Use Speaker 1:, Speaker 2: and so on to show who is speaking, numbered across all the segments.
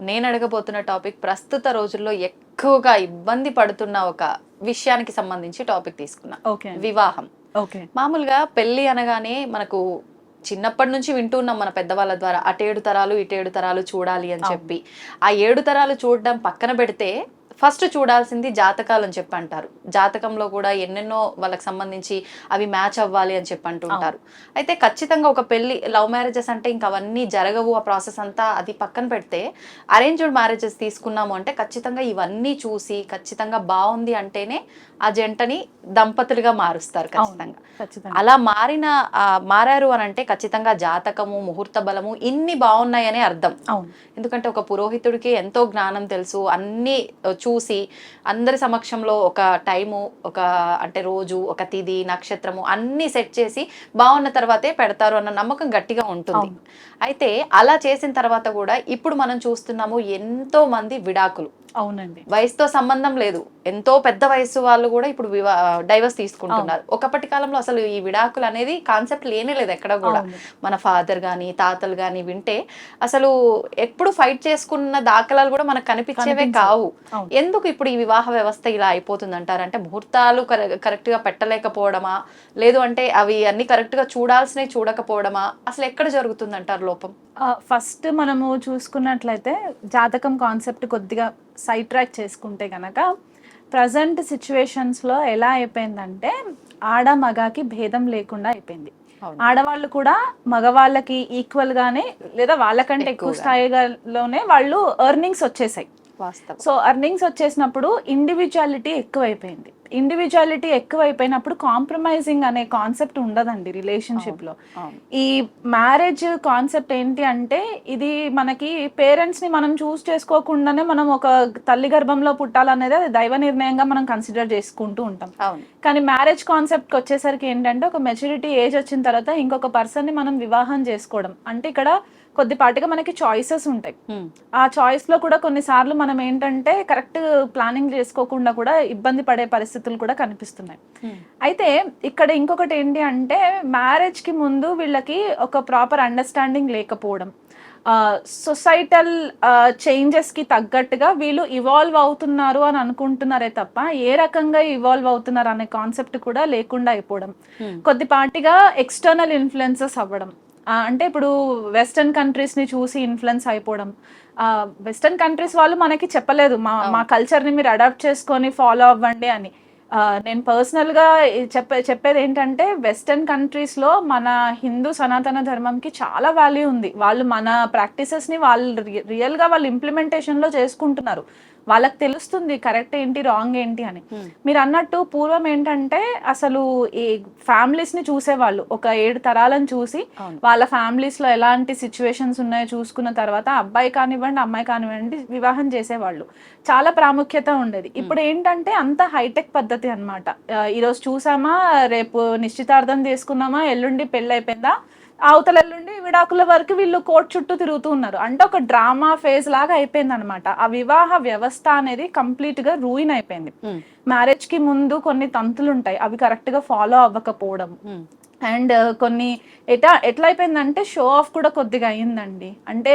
Speaker 1: నేను అడగబోతున్న టాపిక్ ప్రస్తుత రోజుల్లో ఎక్కువగా ఇబ్బంది పడుతున్న ఒక విషయానికి సంబంధించి టాపిక్ తీసుకున్నా. వివాహం.
Speaker 2: ఓకే.
Speaker 1: మామూలుగా పెళ్ళి అనగానే మనకు చిన్నప్పటి నుంచి వింటున్నాం మన పెద్దవాళ్ళ ద్వారా అటేడు తరాలు ఇటేడు తరాలు చూడాలి అని చెప్పి. ఆ ఏడు తరాలు చూడడం పక్కన పెడితే ఫస్ట్ చూడాల్సింది జాతకాలు అని చెప్పి అంటారు జాతకంలో కూడా ఎన్నెన్నో వాళ్ళకి సంబంధించి అవి మ్యాచ్ అవ్వాలి అని చెప్పి అంటుంటారు అయితే ఖచ్చితంగా ఒక పెళ్ళి లవ్ మ్యారేజెస్ అంటే ఇంకా అవన్నీ జరగవు ఆ ప్రాసెస్ అంతా అది పక్కన పెడితే అరేంజ్డ్ మ్యారేజెస్ తీసుకున్నాము అంటే ఖచ్చితంగా ఇవన్నీ చూసి ఖచ్చితంగా బాగుంది అంటేనే ఆ జంటని దంపతులుగా మారుస్తారు ఖచ్చితంగా. అలా మారిన మారారు అని అంటే ఖచ్చితంగా జాతకము ముహూర్త బలము ఇన్ని బాగున్నాయనే అర్థం. ఎందుకంటే ఒక పురోహితుడికి ఎంతో జ్ఞానం తెలుసు అన్ని చూసి అందరి సమక్షంలో ఒక టైము ఒక అంటే రోజు ఒక తిథి నక్షత్రము అన్ని సెట్ చేసి బాగున్న తర్వాతే పెడతారు అన్న నమ్మకం గట్టిగా ఉంటుంది. అయితే అలా చేసిన తర్వాత కూడా ఇప్పుడు మనం చూస్తున్నాము ఎంతో మంది విడాకులు
Speaker 2: అవునండి.
Speaker 1: వయసుతో సంబంధం లేదు. ఎంతో పెద్ద వయసు వాళ్ళు కూడా ఇప్పుడు డైవర్స్ తీసుకుంటున్నారు. ఒకప్పటి కాలంలో అసలు ఈ విడాకులు అనేది కాన్సెప్ట్ లేనే లేదు ఎక్కడ కూడా. మన ఫాదర్ గాని తాతలు గాని వింటే అసలు ఎప్పుడు ఫైట్ చేసుకున్న దాఖలాలు కూడా మనకు కనిపించేవే. కావు. ఎందుకు ఇప్పుడు ఈ వివాహ వ్యవస్థ ఇలా అయిపోతుంది అంటారు అంటే ముహూర్తాలు కరెక్ట్గా పెట్టలేకపోవడమా? లేదు అంటే అవి అన్ని కరెక్ట్గా చూడాల్సినవి చూడకపోవడమా? అసలు ఎక్కడ జరుగుతుంది అంటారు లోపం
Speaker 2: ఫస్ట్ మనము చూసుకున్నట్లయితే జాతకం కాన్సెప్ట్ కొద్దిగా సైడ్ ట్రాక్ చేసుకుంటే గనక ప్రజెంట్ సిచ్యువేషన్స్లో ఎలా అయిపోయిందంటే ఆడ మగాకి భేదం లేకుండా అయిపోయింది. ఆడవాళ్ళు కూడా మగవాళ్ళకి ఈక్వల్ గానే లేదా వాళ్ళకంటే ఎక్కువ. స్థాయిలోనే వాళ్ళు ఎర్నింగ్స్ వచ్చేసాయి సో ఎర్నింగ్స్ వచ్చేసినప్పుడు ఇండివిజువాలిటీ ఎక్కువైపోయింది ఇండివిజువాలిటీ ఎక్కువైపోయినప్పుడు కాంప్రమైజింగ్ అనే కాన్సెప్ట్ ఉండదండి
Speaker 1: రిలేషన్షిప్లో.
Speaker 2: ఈ మ్యారేజ్ కాన్సెప్ట్ ఏంటి అంటే ఇది మనకి పేరెంట్స్ని మనం చూస్ చేసుకోకుండానే మనం ఒక తల్లి గర్భంలో పుట్టాలనేది అది దైవ నిర్ణయంగా మనం కన్సిడర్ చేసుకుంటూ ఉంటాం. కానీ మ్యారేజ్ కాన్సెప్ట్ వచ్చేసరికి ఏంటంటే ఒక మెచ్యూరిటీ ఏజ్ వచ్చిన తర్వాత ఇంకొక పర్సన్ని మనం వివాహం చేసుకోవడం. అంటే ఇక్కడ కొద్దిపాటిగా మనకి చాయిసెస్ ఉంటాయి. ఆ చాయిస్లో కూడా కొన్నిసార్లు మనం ఏంటంటే కరెక్ట్ ప్లానింగ్ చేసుకోకుండా కూడా ఇబ్బంది పడే పరిస్థితులు కూడా కనిపిస్తున్నాయి. అయితే ఇక్కడ ఇంకొకటి ఏంటి అంటే మ్యారేజ్కి ముందు వీళ్ళకి ఒక ప్రాపర్ అండర్స్టాండింగ్ లేకపోవడం సొసైటల్ చేంజెస్కి తగ్గట్టుగా వీళ్ళు ఇవాల్వ్ అవుతున్నారు అని అనుకుంటున్నారే తప్ప ఏ రకంగా ఇవాల్వ్ అవుతున్నారు అనే కాన్సెప్ట్ కూడా లేకుండా అయిపోవడం. కొద్దిపాటిగా ఎక్స్టర్నల్ ఇన్ఫ్లుయెన్సెస్ అవ్వడం అంటే ఇప్పుడు వెస్టర్న్ కంట్రీస్ని చూసి ఇన్ఫ్లుయెన్స్ అయిపోవడం. వెస్టర్న్ కంట్రీస్ వాళ్ళు మనకి చెప్పలేదు. మా మా కల్చర్ని మీరు అడాప్ట్ చేసుకొని ఫాలో అవ్వండి అని. నేను పర్సనల్గా ఈ చెప్పే చెప్పేది ఏంటంటే వెస్టర్న్ కంట్రీస్లో మన హిందూ సనాతన ధర్మంకి చాలా వాల్యూ ఉంది. వాళ్ళు మన ప్రాక్టీసెస్ని వాళ్ళు రియల్గా వాళ్ళు ఇంప్లిమెంటేషన్లో చేసుకుంటున్నారు. వాళ్ళకి తెలుస్తుంది కరెక్ట్ ఏంటి రాంగ్ ఏంటి అని.
Speaker 1: Hmm.
Speaker 2: మీరు అన్నట్టు పూర్వం ఏంటంటే అసలు ఈ ఫ్యామిలీస్ని చూసేవాళ్ళు. ఒక ఏడు తరాలను చూసి. వాళ్ళ ఫ్యామిలీస్లో ఎలాంటి సిచ్యువేషన్స్ ఉన్నాయో చూసుకున్న తర్వాత అబ్బాయి కానివ్వండి అమ్మాయి కానివ్వండి వివాహం చేసేవాళ్ళు. చాలా ప్రాముఖ్యత ఉండేది. ఇప్పుడు ఏంటంటే అంత హైటెక్ పద్ధతి అనమాట ఈరోజు చూసామా? రేపు నిశ్చితార్థం తీసుకున్నామా? ఎల్లుండి పెళ్ళి అయిపోయిందా అవతల ఎల్లుండి విడాకుల వరకు వీళ్ళు కోర్టు చుట్టూ తిరుగుతూ ఉన్నారు. అంటే ఒక డ్రామా ఫేజ్ లాగా అయిపోయింది అనమాట ఆ వివాహ వ్యవస్థ అనేది కంప్లీట్గా రూయిన్ అయిపోయింది. మ్యారేజ్కి ముందు కొన్ని తంతులు ఉంటాయి అవి కరెక్ట్గా ఫాలో అవ్వకపోవడం. అండ్ కొన్ని ఎట్లా ఎట్లా అయిపోయిందంటే షో ఆఫ్ కూడా కొద్దిగా అయిందండి అంటే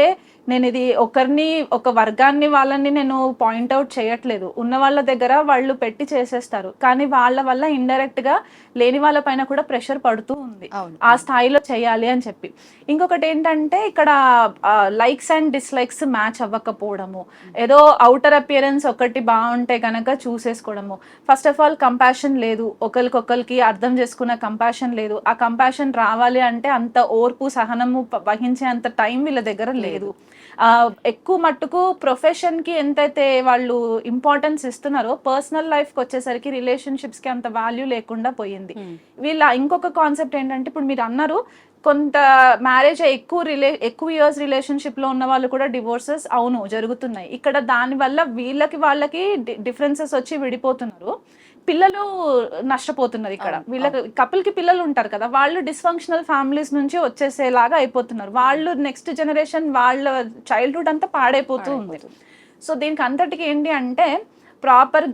Speaker 2: నేను ఇది ఒకరిని ఒక వర్గాన్ని వాళ్ళని నేను పాయింట్అవుట్ చేయట్లేదు. ఉన్న వాళ్ళ దగ్గర వాళ్ళు పెట్టి చేసేస్తారు. కానీ వాళ్ళ వల్ల ఇండైరెక్ట్గా లేని వాళ్ళ పైన కూడా ప్రెషర్ పడుతూ ఉంది. ఆ స్థాయిలో చేయాలి అని చెప్పి. ఇంకొకటి ఏంటంటే ఇక్కడ లైక్స్ అండ్ డిస్లైక్స్ మ్యాచ్ అవ్వకపోవడము. ఏదో అవుటర్ అపియరెన్స్ ఒకటి బాగుంటే కనుక చూసేసుకోవడము. ఫస్ట్ ఆఫ్ ఆల్ కంపాషన్ లేదు. ఒకరికొకరికి అర్థం చేసుకున్న కంపాషన్ లేదు. ఆ కంపాషన్ రావాలి అంటే అంత ఓర్పు సహనము వహించే అంత టైం వీళ్ళ దగ్గర లేదు. ఎక్కువ మట్టుకు ప్రొఫెషన్కి ఎంతైతే వాళ్ళు ఇంపార్టెన్స్ ఇస్తున్నారో పర్సనల్ లైఫ్కి వచ్చేసరికి రిలేషన్షిప్స్కి అంత వాల్యూ లేకుండా పోయింది. వీళ్ళ ఇంకొక కాన్సెప్ట్ ఏంటంటే ఇప్పుడు మీరు అన్నారు కొంత మ్యారేజ్ ఎక్కువ రిలే ఎక్కువ ఇయర్స్ రిలేషన్షిప్లో ఉన్న వాళ్ళు కూడా డివోర్సెస్ అవును జరుగుతున్నాయి. ఇక్కడ దానివల్ల వీళ్ళకి వాళ్ళకి డిఫరెన్సెస్ వచ్చి విడిపోతున్నారు. పిల్లలు నష్టపోతున్నారు ఇక్కడ. వీళ్ళకి కపుల్కి పిల్లలు ఉంటారు కదా వాళ్ళు డిస్ఫంక్షనల్ ఫ్యామిలీస్ నుంచి వచ్చేసేలాగా అయిపోతున్నారు. వాళ్ళు నెక్స్ట్ జనరేషన్ వాళ్ళ చైల్డ్హుడ్ అంతా పాడైపోతూ ఉంది. సో దీనికి అంతటికి ఏంటి అంటే ప్రాపర్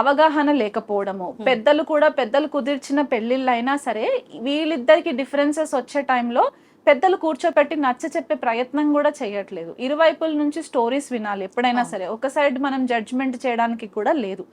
Speaker 2: అవగాహన లేకపోవడము. పెద్దలు కూడా పెద్దలు కుదిర్చిన పెళ్ళిళ్ళు అయినా సరే వీళ్ళిద్దరికి డిఫరెన్సెస్ వచ్చే టైంలో పెద్దలు కూర్చోపెట్టి నచ్చ చెప్పే ప్రయత్నం కూడా చేయట్లేదు. ఇరువైపుల నుంచి స్టోరీస్ వినాలి ఎప్పుడైనా సరే. ఒక సైడ్ మనం జడ్జ్మెంట్ చేయడానికి కూడా లేదు.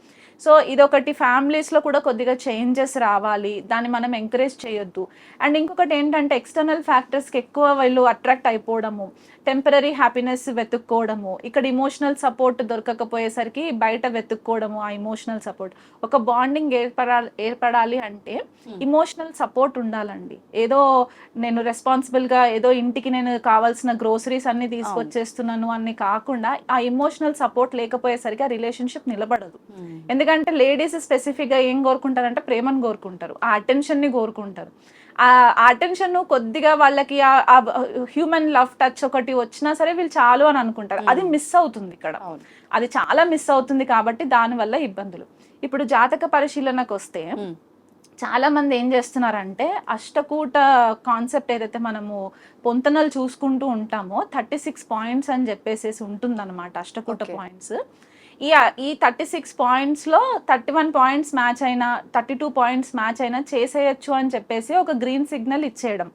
Speaker 2: సో ఇదొకటి ఫ్యామిలీస్లో కూడా కొద్దిగా చేంజెస్ రావాలి. దాన్ని మనం ఎంకరేజ్ చేయొద్దు. అండ్ ఇంకొకటి ఏంటంటే ఎక్స్టర్నల్ ఫ్యాక్టర్స్కి ఎక్కువ వీళ్ళు అట్రాక్ట్ అయిపోవడము. టెంపరీ హ్యాపీనెస్ వెతుక్కోవడము ఇక్కడ ఇమోషనల్ సపోర్ట్ దొరకకపోయేసరికి బయట వెతుక్కోవడము ఆ ఇమోషనల్ సపోర్ట్ ఒక బాండింగ్ ఏర్పడాలి ఏర్పడాలి అంటే ఇమోషనల్ సపోర్ట్ ఉండాలండి. ఏదో నేను రెస్పాన్సిబుల్గా ఏదో ఇంటికి నేను కావాల్సిన గ్రోసరీస్ అన్ని తీసుకొచ్చేస్తున్నాను అని కాకుండా ఆ ఇమోషనల్ సపోర్ట్ లేకపోయేసరికి ఆ రిలేషన్షిప్ నిలబడదు. ఎందుకంటే లేడీస్ స్పెసిఫిక్గా ఏం కోరుకుంటారంటే ప్రేమను కోరుకుంటారు ఆ అటెన్షన్ని కోరుకుంటారు. ఆ అటెన్షన్ కొద్దిగా వాళ్ళకి ఆ హ్యూమన్ లవ్ టచ్ ఒకటి వచ్చినా సరే వీళ్ళు చాలు అని అనుకుంటారు. అది మిస్ అవుతుంది ఇక్కడ. అది చాలా మిస్ అవుతుంది కాబట్టి దానివల్ల ఇబ్బందులు. ఇప్పుడు జాతక పరిశీలనకు వస్తే చాలా మంది ఏం చేస్తున్నారంటే అష్టకూట కాన్సెప్ట్ ఏదైతే మనము పొంతనలు చూసుకుంటూ ఉంటామో థర్టీ సిక్స్ పాయింట్స్ అని చెప్పేసేసి ఉంటుందన్నమాట అష్టకూట. పాయింట్స్ ఈ ఈ థర్టీ సిక్స్ పాయింట్స్లో థర్టీ వన్ పాయింట్స్ మ్యాచ్ అయినా థర్టీ టూ పాయింట్స్ మ్యాచ్ అయినా చేసేయచ్చు అని చెప్పేసి ఒక గ్రీన్ సిగ్నల్ ఇచ్చేయడం.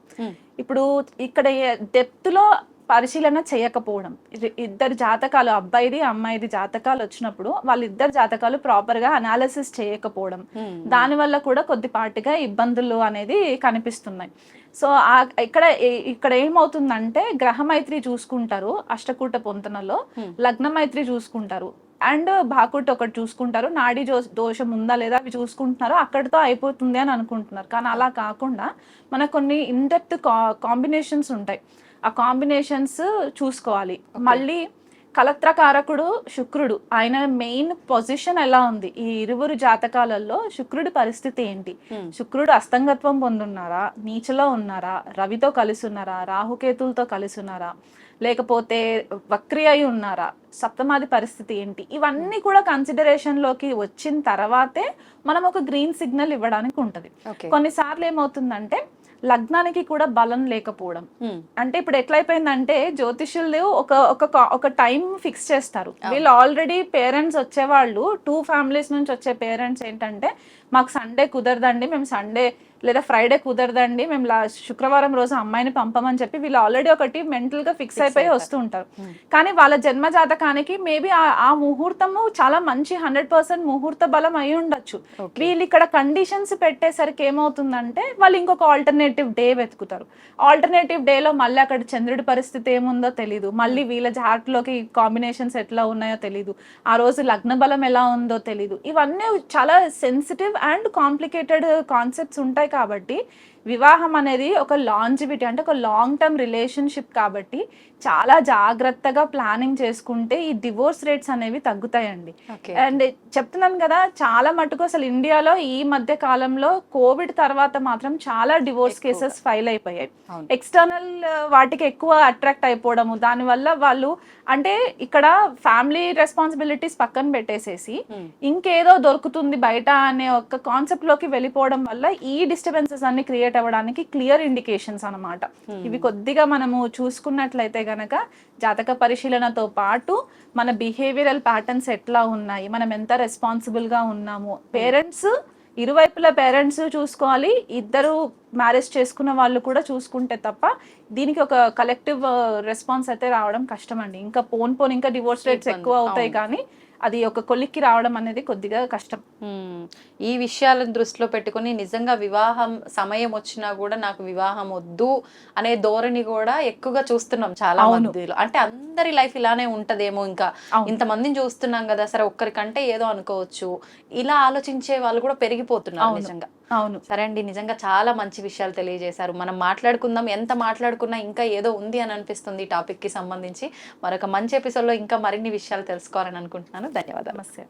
Speaker 2: ఇప్పుడు ఇక్కడ డెప్త్లో పరిశీలన చేయకపోవడం. ఇది- ఇద్దరు జాతకాలు అబ్బాయిది అమ్మాయిది జాతకాలు వచ్చినప్పుడు వాళ్ళిద్దరు జాతకాలు ప్రాపర్గా అనాలిసిస్ చేయకపోవడం. దానివల్ల కూడా కొద్దిపాటిగా ఇబ్బందులు అనేది కనిపిస్తున్నాయి. సో ఆ ఇక్కడ ఇక్కడ ఏమవుతుందంటే గ్రహమైత్రి చూసుకుంటారు అష్టకూట పొంతనలో. లగ్నమైత్రి చూసుకుంటారు. అండ్ భాకుట్ ఒకటి చూసుకుంటారు. నాడీ దోషం ఉందా లేదా అవి చూసుకుంటున్నారు. అక్కడితో అయిపోతుంది అని అనుకుంటున్నారు. కానీ అలా కాకుండా మనకు కొన్ని ఇన్డెప్త్ కాంబినేషన్స్ ఉంటాయి. ఆ కాంబినేషన్స్ చూసుకోవాలి. మళ్ళీ కలత్రకారకుడు శుక్రుడు. ఆయన మెయిన్ పొజిషన్ ఎలా ఉంది? ఈ ఇరువురు జాతకాలలో శుక్రుడి పరిస్థితి ఏంటి? శుక్రుడు అస్తంగత్వం పొందున్నారా? నీచలో ఉన్నారా? రవితో కలిసి ఉన్నారా రాహుకేతులతో కలిసి ఉన్నారా లేకపోతే వక్రి అయి ఉన్నారా? సప్తమాది పరిస్థితి ఏంటి? ఇవన్నీ కూడా కన్సిడరేషన్లోకి వచ్చిన తర్వాతే మనం ఒక గ్రీన్ సిగ్నల్ ఇవ్వడానికి ఉంటుంది. కొన్నిసార్లు ఏమవుతుందంటే లగ్నానికి కూడా బలం లేకపోవడం. అంటే ఇప్పుడు ఎట్లయిపోయిందంటే జ్యోతిష్యులు ఒక ఒక ఒక టైం ఫిక్స్ చేస్తారు. వీళ్ళు ఆల్రెడీ పేరెంట్స్ వచ్చేవాళ్ళు టూ ఫ్యామిలీస్ నుంచి వచ్చే పేరెంట్స్ ఏంటంటే మాకు సండే కుదరదండి మేము సండే లేదా ఫ్రైడే కుదరదండి మేము శుక్రవారం రోజు అమ్మాయిని పంపమని చెప్పి వీళ్ళు ఆల్రెడీ ఒకటి మెంటల్గా ఫిక్స్ అయిపోయి వస్తూ ఉంటారు. కానీ వాళ్ళ జన్మ జాతకానికి మేబీ ఆ ముహూర్తము చాలా మంచి హండ్రెడ్ పర్సెంట్ ముహూర్త బలం అయి ఉండొచ్చు. వీళ్ళు ఇక్కడ కండిషన్స్ పెట్టేసరికి ఏమవుతుందంటే వాళ్ళు ఇంకొక ఆల్టర్నేటివ్ డే వెతుకుతారు. ఆల్టర్నేటివ్ డేలో మళ్ళీ అక్కడ చంద్రుడి పరిస్థితి ఏముందో తెలియదు మళ్ళీ వీళ్ళ జాట్లోకి కాంబినేషన్స్ ఎట్లా ఉన్నాయో తెలియదు ఆ రోజు లగ్న బలం ఎలా ఉందో తెలియదు ఇవన్నీ చాలా సెన్సిటివ్ అండ్ కాంప్లికేటెడ్ కాన్సెప్ట్స్ ఉంటాయి కాబట్టి వివాహం అనేది ఒక లాంజివిటీ అంటే ఒక లాంగ్ టర్మ్ రిలేషన్షిప్ కాబట్టి చాలా జాగ్రత్తగా ప్లానింగ్ చేసుకుంటే ఈ డివోర్స్ రేట్స్ అనేవి తగ్గుతాయండి. అండ్ చెప్తున్నాను కదా చాలా మటుకు అసలు ఇండియాలో ఈ మధ్య కాలంలో కోవిడ్ తర్వాత మాత్రం చాలా డివోర్స్ కేసెస్ ఫైల్ అయిపోయాయి. ఎక్స్టర్నల్ వాటికి ఎక్కువ అట్రాక్ట్ అయిపోవడము దానివల్ల వాళ్ళు అంటే ఇక్కడ ఫ్యామిలీ రెస్పాన్సిబిలిటీస్ పక్కన పెట్టేసేసి ఇంకేదో దొరుకుతుంది బయట అనే ఒక కాన్సెప్ట్లోకి వెళ్ళిపోవడం వల్ల ఈ డిస్టర్బెన్సెస్ అన్ని క్రియేట్ అవ్వడానికి క్లియర్ ఇండికేషన్స్ అన్నమాట. ఇవి కొద్దిగా మనము చూసుకున్నట్లయితే గనక జాతక పరిశీలనతో పాటు మన బిహేవియరల్ ప్యాటర్న్స్ ఎట్లా ఉన్నాయి మనం ఎంత రెస్పాన్సిబుల్గా ఉన్నాము. పేరెంట్స్ ఇరువైపుల పేరెంట్స్ చూసుకోవాలి ఇద్దరు మ్యారేజ్ చేసుకున్న వాళ్ళు కూడా చూసుకుంటే తప్ప దీనికి ఒక కలెక్టివ్ రెస్పాన్స్ అయితే రావడం కష్టం అండి ఇంకా పోన్ పోన్ ఇంకా డివోర్స్ రేట్స్ ఎక్కువ అవుతాయి. కానీ అది ఒక కొలిక్కి రావడం అనేది కొద్దిగా కష్టం.
Speaker 1: ఈ విషయాలను దృష్టిలో పెట్టుకొని నిజంగా వివాహం సమయం వచ్చినా కూడా నాకు వివాహం వద్దు అనే ధోరణి కూడా ఎక్కువగా చూస్తున్నాం చాలా. మందిలో అంటే అందరి లైఫ్ ఇలానే ఉంటదేమో ఇంకా. ఇంతమందిని చూస్తున్నాం కదా సరే ఒక్కరికంటే ఏదో అనుకోవచ్చు ఇలా ఆలోచించే వాళ్ళు కూడా పెరిగిపోతున్నారు. నిజంగా
Speaker 2: అవును.
Speaker 1: సరే అండి నిజంగా చాలా మంచి విషయాలు తెలియజేశారు. మనం మాట్లాడుకుందాం ఎంత మాట్లాడుకున్నా ఇంకా ఏదో ఉంది అని అనిపిస్తుంది ఈ టాపిక్కి సంబంధించి. మరొక మంచి ఎపిసోడ్లో ఇంకా మరిన్ని విషయాలు తెలుసుకోవాలని అనుకుంటున్నాను. ధన్యవాదాలు.
Speaker 2: నమస్తే.